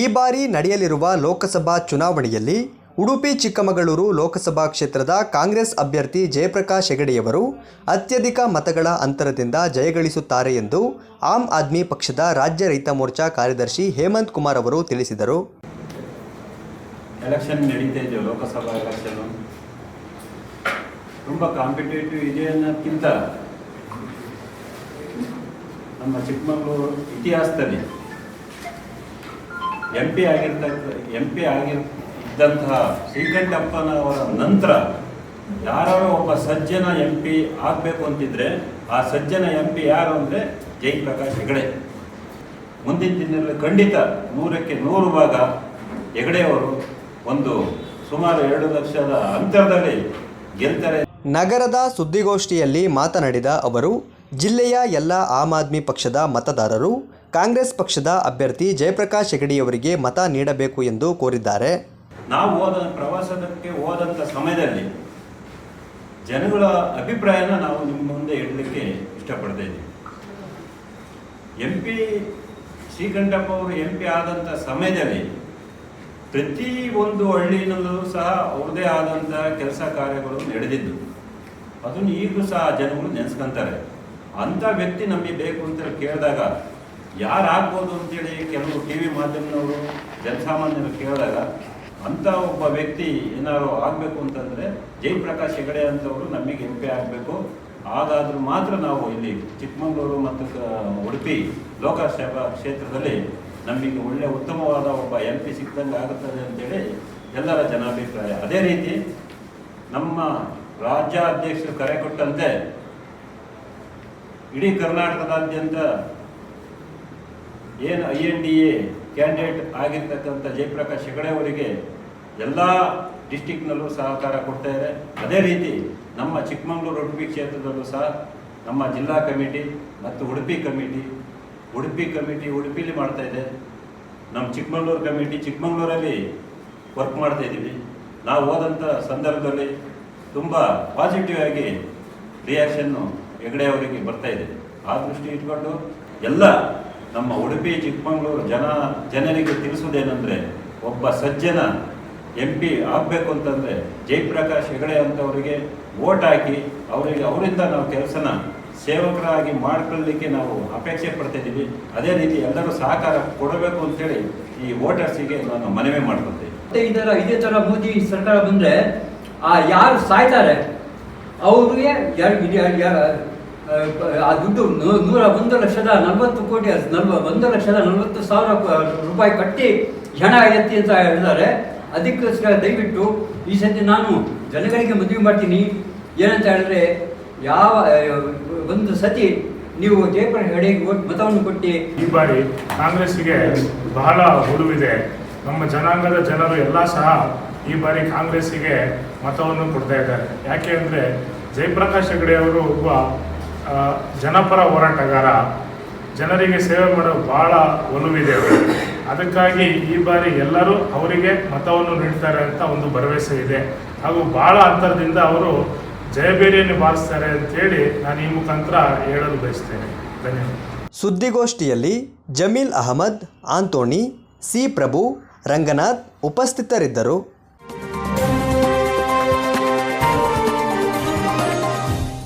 ಈ ಬಾರಿ ನಡೆಯಲಿರುವ ಲೋಕಸಭಾ ಚುನಾವಣೆಯಲ್ಲಿ ಉಡುಪಿ, ಚಿಕ್ಕಮಗಳೂರು ಲೋಕಸಭಾ ಕ್ಷೇತ್ರದ ಕಾಂಗ್ರೆಸ್ ಅಭ್ಯರ್ಥಿ ಜಯಪ್ರಕಾಶ್ ಹೆಗಡೆಯವರು ಅತ್ಯಧಿಕ ಮತಗಳ ಅಂತರದಿಂದ ಜಯಗಳಿಸುತ್ತಾರೆ ಎಂದು ಆಮ್ ಆದ್ಮಿ ಪಕ್ಷದ ರಾಜ್ಯ ರೈತ ಮೋರ್ಚಾ ಕಾರ್ಯದರ್ಶಿ ಹೇಮಂತ್ ಕುಮಾರ್ ಅವರು ತಿಳಿಸಿದರು. ಎಲೆಕ್ಷನ್ ನಡೀತಾ ಲೋಕಸಭಾ ಎಲೆಕ್ಷನ್ ತುಂಬ ಕಾಂಪಿಟೇಟಿವ್ ಇದೆ ನಮ್ಮ ಚಿಕ್ಕಮಗಳೂರು ಇತಿಹಾಸದಲ್ಲಿ ಎಂ ಪಿ ಆಗಿರ್ತಕ್ಕ ಎಂ ಪಿ ಆಗಿದ್ದಂತಹ ಶ್ರೀಕಂಠಪ್ಪನವರ ನಂತರ ಯಾರೋ ಒಬ್ಬ ಸಜ್ಜನ ಎಂ ಪಿ ಆಗಬೇಕು ಅಂತಿದ್ರೆ, ಆ ಸಜ್ಜನ ಎಂ ಪಿ ಯಾರು ಅಂದರೆ ಜಯಪ್ರಕಾಶ್ ಹೆಗಡೆ. ಮುಂದಿನ ದಿನದಲ್ಲಿ ಖಂಡಿತ ನೂರಕ್ಕೆ ನೂರು ಭಾಗ ಹೆಗಡೆಯವರು ಒಂದು ಸುಮಾರು ಎರಡು ಲಕ್ಷದ ಅಂತರದಲ್ಲಿ ಗೆಲ್ತಾರೆ. ನಗರದ ಸುದ್ದಿಗೋಷ್ಠಿಯಲ್ಲಿ ಮಾತನಾಡಿದ ಅವರು ಜಿಲ್ಲೆಯ ಎಲ್ಲ ಆಮ್ ಆದ್ಮಿ ಪಕ್ಷದ ಮತದಾರರು ಕಾಂಗ್ರೆಸ್ ಪಕ್ಷದ ಅಭ್ಯರ್ಥಿ ಜಯಪ್ರಕಾಶ್ ಹೆಗಡೆಯವರಿಗೆ ಮತ ನೀಡಬೇಕು ಎಂದು ಕೋರಿದ್ದಾರೆ. ನಾವು ಹೋದ ಪ್ರವಾಸದಕ್ಕೆ ಹೋದಂಥ ಸಮಯದಲ್ಲಿ ಜನಗಳ ಅಭಿಪ್ರಾಯನ ನಾವು ನಿಮ್ಮ ಮುಂದೆ ಇಡಲಿಕ್ಕೆ ಇಷ್ಟಪಡ್ತಾ ಇದ್ದೀವಿ. ಎಂ ಪಿ ಶ್ರೀಕಂಠಪ್ಪ ಅವರು ಎಂ ಪಿ ಆದಂಥ ಸಮಯದಲ್ಲಿ ಪ್ರತಿ ಒಂದು ಹಳ್ಳಿನಲ್ಲೂ ಸಹ ಅವರದೇ ಆದಂಥ ಕೆಲಸ ಕಾರ್ಯಗಳು ನಡೆದಿದ್ದು. ಅದನ್ನು ಈಗಲೂ ಸಹ ಜನಗಳು ನೆನೆಸ್ಕೊಂತಾರೆ. ಅಂಥ ವ್ಯಕ್ತಿ ನಮಗೆ ಬೇಕು ಅಂತ ಕೇಳಿದಾಗ, ಯಾರು ಆಗ್ಬೋದು ಅಂತೇಳಿ ಕೆಲವು ಟಿ ವಿ ಮಾಧ್ಯಮದವರು, ಜನಸಾಮಾನ್ಯರು ಕೇಳಿದಾಗ ಅಂಥ ಒಬ್ಬ ವ್ಯಕ್ತಿ ಏನಾದ್ರು ಆಗಬೇಕು ಅಂತಂದರೆ ಜಯಪ್ರಕಾಶ್ ಹೆಗಡೆ ಅಂತವರು ನಮಗೆ ಎಂ ಪಿ ಆಗಬೇಕು. ಹಾಗಾದ್ರೂ ಮಾತ್ರ ನಾವು ಇಲ್ಲಿ ಚಿಕ್ಕಮಗಳೂರು ಮತ್ತು ಉಡುಪಿ ಲೋಕಸಭಾ ಕ್ಷೇತ್ರದಲ್ಲಿ ನಮಗೆ ಒಳ್ಳೆ ಉತ್ತಮವಾದ ಒಬ್ಬ ಎಂ ಪಿ ಸಿಕ್ಕಂಗೆ ಆಗುತ್ತದೆ ಅಂತೇಳಿ ಎಲ್ಲರ ಜನಾಭಿಪ್ರಾಯ. ಅದೇ ರೀತಿ ನಮ್ಮ ರಾಜ್ಯಾಧ್ಯಕ್ಷರು ಕರೆ ಕೊಟ್ಟಂತೆ ಇಡೀ ಕರ್ನಾಟಕದಾದ್ಯಂತ ಏನು I N D A candidate ಆಗಿರ್ತಕ್ಕಂಥ ಜಯಪ್ರಕಾಶ್ ಹೆಗಡೆ ಅವರಿಗೆ ಎಲ್ಲ ಡಿಸ್ಟಿಕ್ನಲ್ಲೂ ಸಹಕಾರ ಕೊಡ್ತಾ ಇದೆ ಅದೇ ರೀತಿ ನಮ್ಮ ಚಿಕ್ಕಮಗಳೂರು ಉಡುಪಿ ಕ್ಷೇತ್ರದಲ್ಲೂ ಸಹ ನಮ್ಮ ಜಿಲ್ಲಾ ಕಮಿಟಿ ಮತ್ತು ಉಡುಪಿ ಕಮಿಟಿ ಉಡುಪಿ ಕಮಿಟಿ ಉಡುಪಿಲಿ ಮಾಡ್ತಾ ಇದೆ. ನಮ್ಮ ಚಿಕ್ಕಮಗಳೂರು ಕಮಿಟಿ ಚಿಕ್ಕಮಗಳೂರಲ್ಲಿ ವರ್ಕ್ ಮಾಡ್ತಾ ಇದ್ದೀವಿ. ನಾವು ಹೋದಂಥ ಸಂದರ್ಭದಲ್ಲಿ ತುಂಬ ಪಾಸಿಟಿವ್ ಆಗಿ ರಿಯಾಕ್ಷನ್ನು ಹೆಗಡೆ ಅವರಿಗೆ ಬರ್ತಾ ಇದೆ. ಆ ದೃಷ್ಟಿ ಇಟ್ಕೊಂಡು ಎಲ್ಲ ನಮ್ಮ ಉಡುಪಿ ಚಿಕ್ಕಮಗಳೂರು ಜನ ಜನರಿಗೆ ತಿಳಿಸೋದೇನೆಂದರೆ ಒಬ್ಬ ಸಜ್ಜನ ಎಂ ಪಿ ಆಗಬೇಕು ಅಂತಂದರೆ ಜಯಪ್ರಕಾಶ್ ಹೆಗಡೆ ಅಂತವರಿಗೆ ಓಟ್ ಹಾಕಿ ಅವರಿಗೆ ಅವರಿಂದ ನಾವು ಕೆಲಸನ ಸೇವಕರಾಗಿ ಮಾಡ್ಕೊಳ್ಳಿಕ್ಕೆ ನಾವು ಅಪೇಕ್ಷೆ ಪಡ್ತಾ ಇದ್ದೀವಿ. ಅದೇ ರೀತಿ ಎಲ್ಲರೂ ಸಹಕಾರ ಕೊಡಬೇಕು ಅಂತೇಳಿ ಈ ವೋಟರ್ಸಿಗೆ ನಾನು ಮನವಿ ಮಾಡ್ಕೊತೀನಿ ಮತ್ತೆ ಇದರ ಇದೇ ಥರ ಮೋದಿ ಸರ್ಕಾರ ಬಂದ್ರೆ ಆ ಯಾರು ಸಾಯ್ತಾರೆ ಅವ್ರಿಗೆ ಯಾರು, ಆ, ದುಡ್ಡು ನೂರ ಒಂದು ಲಕ್ಷದ ನಲವತ್ತು ಕೋಟಿ ನಲ್ವ ಒಂದು ಲಕ್ಷದ ನಲವತ್ತು ಸಾವಿರ ರೂಪಾಯಿ ಕಟ್ಟಿ ಹೆಣ ಎತ್ತಿ ಅಂತ ಹೇಳಿದ್ದಾರೆ. ಅದಕ್ಕೋಸ್ಕರ ದಯವಿಟ್ಟು ಈ ಸತಿ ನಾನು ಜನಗಳಿಗೆ ಮದುವೆ ಮಾಡ್ತೀನಿ. ಏನಂತ ಹೇಳಿದ್ರೆ ಯಾವ ಒಂದು ಸತಿ ನೀವು ಜಯಪುರ ಹೆಡೆಗೆ ಮತವನ್ನು ಕೊಟ್ಟು. ಈ ಬಾರಿ ಕಾಂಗ್ರೆಸ್ಗೆ ಬಹಳ ಹುಡುವಿದೆ ನಮ್ಮ ಜನಾಂಗದ ಜನರು ಎಲ್ಲ ಸಹ ಈ ಬಾರಿ ಕಾಂಗ್ರೆಸ್ಸಿಗೆ ಮತವನ್ನು ಕೊಡ್ತಾ ಇದ್ದಾರೆ. ಯಾಕೆ ಅಂದರೆ ಜಯಪ್ರಕಾಶ್ ಹೆಗಡೆ ಅವರು ಒಬ್ಬ ಜನಪರ ಹೋರಾಟಗಾರ, ಜನರಿಗೆ ಸೇವೆ ಮಾಡೋ ಬಹಳ ಒಲವಿದೆ ಅದಕ್ಕಾಗಿ ಈ ಬಾರಿ ಎಲ್ಲರೂ ಅವರಿಗೆ ಮತವನ್ನು ನೀಡ್ತಾರೆ ಅಂತ ಒಂದು ಭರವಸೆ ಇದೆ. ಹಾಗೂ ಬಹಳ ಅಂತರದಿಂದ ಅವರು ಜಯಬೇರಿಯನ್ನು ಬಾರಿಸ್ತಾರೆ ಅಂತೇಳಿ ನಾನು ಈ ಮುಖಾಂತರ ಹೇಳಲು ಬಯಸ್ತೇನೆ. ಧನ್ಯವಾದ. ಸುದ್ದಿಗೋಷ್ಠಿಯಲ್ಲಿ ಜಮೀಲ್ ಅಹಮದ್, ಆಂತೋಣಿ, ಸಿ ಪ್ರಭು, ರಂಗನಾಥ್ ಉಪಸ್ಥಿತರಿದ್ದರು.